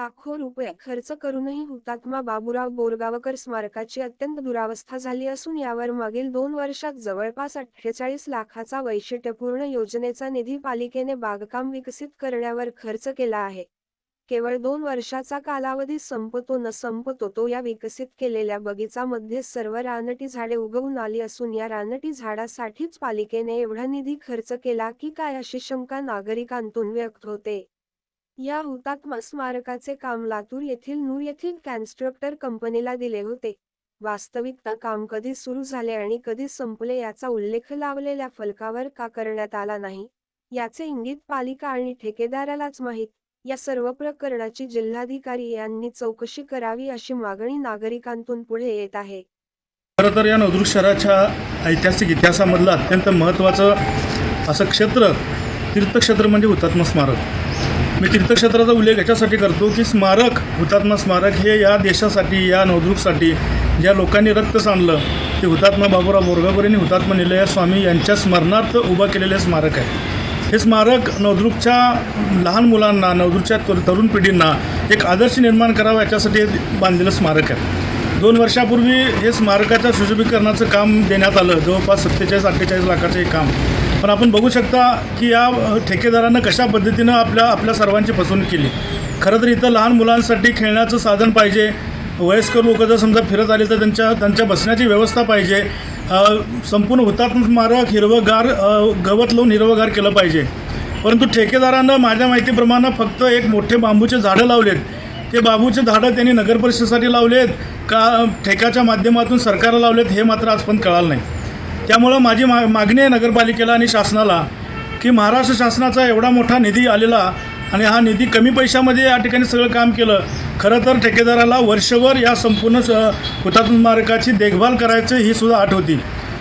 लाखो रुपये खर्च करूनही हुतात्मा बाबूराव बोरगावकर स्मारकाची अत्यंत दुरावस्था झाली असून यावर मागील दोन वर्षात जवळपास अठ्ठेचाळीस लाखाचा वैशिष्ट्यपूर्ण योजनेचा निधी पालिकेने बागकाम विकसित करण्यावर खर्च केला आहे. केवळ दोन वर्षाचा कालावधी संपतो न संपतो तो या विकसित केलेल्या बगीचामध्ये सर्व रानटी झाडे उगवून आली असून या रानटी झाडासाठीच पालिकेने एवढा निधी खर्च केला की काय अशी शंका नागरिकांतून व्यक्त होते. या हुतात्मा स्मारकाचे काम लातूर येथील नूर येथील कन्स्ट्रक्टर कंपनीला दिले होते. वास्तविकता काम कधी सुरू झाले आणि कधी संपले याचा उल्लेख लावलेल्या फलकावर का करण्यात आला नाही याचे इंगित पालिका आणि ठेकेदारालाच माहीत. या सर्व प्रकरणाची जिल्हाधिकारी यांनी चौकशी करावी अशी मागणी नागरिकांतून पुढे येत आहे. खरं तर या नवदुर्ग शहराच्या ऐतिहासिक इतिहासामधलं अत्यंत महत्त्वाचं असं क्षेत्र तीर्थक्षेत्र म्हणजे हुतात्मा स्मारक. मी तीर्थक्षेत्राचा उल्लेख याच्यासाठी करतो की स्मारक हुतात्मा स्मारक हे या देशासाठी या नवदुर्गसाठी ज्या लोकांनी रक्त सांडलं ते हुतात्मा बाबूराव बोरगावकर यांनी हुतात्मा निलया स्वामी यांच्या स्मरणार्थ उभं केलेले स्मारक आहे. हे स्मारक नवदुर्गच्या लहान मुलांना नवदुर्गच्या तर- तरुण पिढींना एक आदर्श निर्माण करावा याच्यासाठी हे बांधलेलं स्मारक आहे. दोन वर्षापूर्वी हे स्मारकाच्या सुशोभीकरणाचं काम देण्यात आलं. जवळपास सत्तेचाळीस अठ्ठेचाळीस लाखाचं हे काम. पण आपण बघू शकता की या ठेकेदारानं कशा पद्धतीनं आपल्या आपल्या सर्वांची फसवणूक केली. खरं तर इथं लहान मुलांसाठी खेळण्याचं साधन पाहिजे. वयस्कर लोक जर समजा फिरत आले तर त्यांच्या त्यांच्या बसण्याची व्यवस्था पाहिजे. संपूर्ण हुतात्मक स्मारक हिरवंगार गवत लावून हिरवंगार केलं पाहिजे. परंतु ठेकेदारानं माझ्या माहितीप्रमाणे फक्त एक मोठे बांबूचे झाडं लावलेत. ते बांबूचे झाडं त्यांनी नगर परिषदेसाठी लावलेत. का ठेक्याच्या माध्यमातून सरकारला लावलेत हे मात्र आजपर्यंत कळालं नाही. त्यामुळं माझी मा मागणी आहे नगरपालिकेला आणि शासनाला की महाराष्ट्र शासनाचा एवढा मोठा निधी आलेला आणि हा निधी कमी पैशामध्ये या ठिकाणी सगळं काम केलं खरं तर ठेकेदाराला वर्षभर या संपूर्ण स हुतात्मा मार्गाची देखभाल करायची ही सुद्धा आठ होती.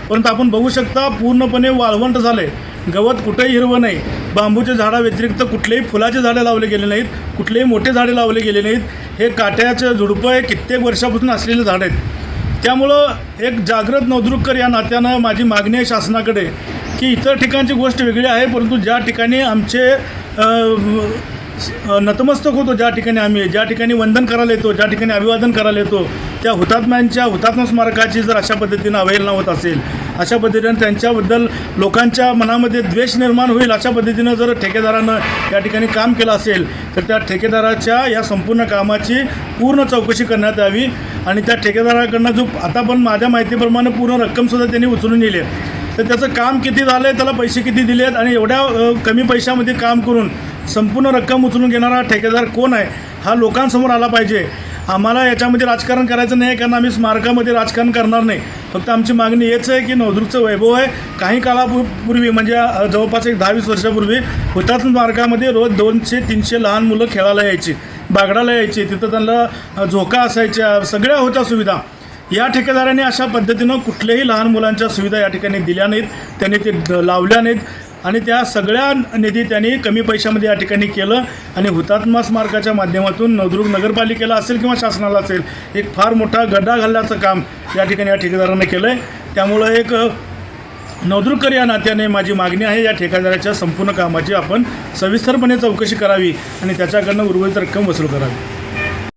परंतु आपण बघू शकता पूर्णपणे वाळवंट झाले गवत कुठेही हिरवं नाही. बांबूच्या झाडाव्यतिरिक्त कुठलेही फुलाचे झाडे लावले गेले नाहीत. कुठलेही मोठे झाडे लावले गेले नाहीत. हे काट्याचं झुडपं हे कित्येक वर्षापासून असलेले झाड आहेत. त्यामुळं एक जागृत नवदुर्गकर या नात्यानं माझी मागणी आहे शासनाकडे की इतर ठिकाणची गोष्ट वेगळी आहे परंतु ज्या ठिकाणी आमचे नतमस्तक होतो ज्या ठिकाणी आम्ही. ज्या ठिकाणी वंदन करायला येतो ज्या ठिकाणी अभिवादन करायला येतो त्या हुतात्म्यांच्या हुतात्मा स्मारकाची जर अशा पद्धतीनं अवहेलना होत असेल अशा पद्धतीनं त्यांच्याबद्दल लोकांच्या मनामध्ये द्वेष निर्माण होईल अशा पद्धतीनं जर ठेकेदारानं या ठिकाणी काम केलं असेल तर त्या ठेकेदाराच्या या संपूर्ण कामाची पूर्ण चौकशी करण्यात यावी आणि त्या ठेकेदाराकडनं जो आता पण माझ्या माहितीप्रमाणे पूर्ण रक्कमसुद्धा त्यांनी उचलून नेली आहे. तर त्याचं काम किती झालं आहे त्याला पैसे किती दिले आहेत आणि एवढ्या कमी पैशामध्ये काम करून संपूर्ण रक्कम उचलून घेणारा ठेकेदार कोण आहे हा लोकांसमोर आला पाहिजे. आम्हाला याच्यामध्ये राजकारण करायचं नाही कारण आम्ही स्मारकामध्ये राजकारण करणार नाही. फक्त आमची मागणी हेच आहे की नवदुर्गचं वैभव आहे. काही काळापूर्वी म्हणजे जवळपास एक दहा वीस वर्षापूर्वी हुतात्मा स्मारकामध्ये रोज दोनशे तीनशे लहान मुलं खेळायला यायची बागडाला यायची. तिथं त्यांना झोका असायच्या सगळ्या होत्या सुविधा. या ठेकेदाराने अशा पद्धतीनं कुठल्याही लहान मुलांच्या सुविधा या ठिकाणी दिल्या नाहीत. त्यांनी ते द- लावल्या नाहीत. आणि त्या सगळ्या निधी त्यांनी कमी पैशामध्ये या ठिकाणी केलं आणि हुतात्मा स्मारकाच्या माध्यमातून नवदुर्ग नगरपालिकेला असेल किंवा शासनाला असेल एक फार मोठा गड्डा घालण्याचं काम या ठिकाणी या ठेकेदारानं केलं आहे त्यामुळं एक नवदुर्गकर या नात्याने माझी मागणी आहे या ठेकेदाराच्या संपूर्ण कामाची आपण सविस्तरपणे चौकशी करावी आणि त्याच्याकडनं उर्वरित रक्कम वसूल करावी.